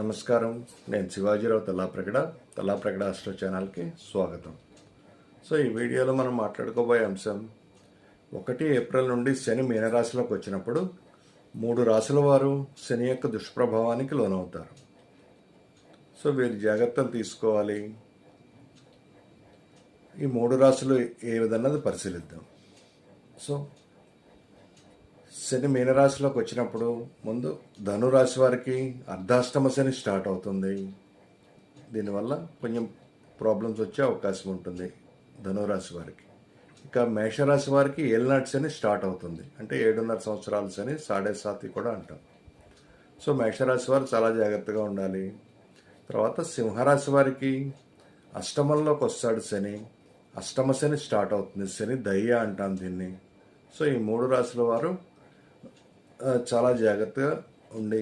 నమస్కారం. నేను శివాజీరావు తల్లాప్రగడ తల్లాప్రగడ ఆస్ట్రో ఛానల్కి స్వాగతం. సో ఈ వీడియోలో మనం మాట్లాడుకోబోయే అంశం ఒకటి ఏప్రిల్ నుండి శని మీనరాశిలోకి వచ్చినప్పుడు మూడు రాశుల వారు శని యొక్క దుష్ప్రభావానికి లోనవుతారు. సో వీరు జాగ్రత్తలు తీసుకోవాలి. ఈ మూడు రాశులు ఏ విధన్నది పరిశీలిద్దాం. సో శని మీనరాశిలోకి వచ్చినప్పుడు ముందు ధనురాశి వారికి అర్ధాష్టమ శని స్టార్ట్ అవుతుంది. దీనివల్ల కొంచెం ప్రాబ్లమ్స్ వచ్చే అవకాశం ఉంటుంది ధనురాశి వారికి. ఇక మేషరాశి వారికి ఏళ్ళనాటి శని స్టార్ట్ అవుతుంది. అంటే ఏడున్నర సంవత్సరాల శని సాడే సాతి కూడా అంటాం. సో మేషరాశి వారు చాలా జాగ్రత్తగా ఉండాలి. తర్వాత సింహరాశి వారికి అష్టమంలోకి వస్తాడు శని. అష్టమ శని స్టార్ట్ అవుతుంది. శని దయ్య అంటాం దీన్ని. సో ఈ మూడు రాశుల వారు చాలా జాగ్రత్తగా ఉండే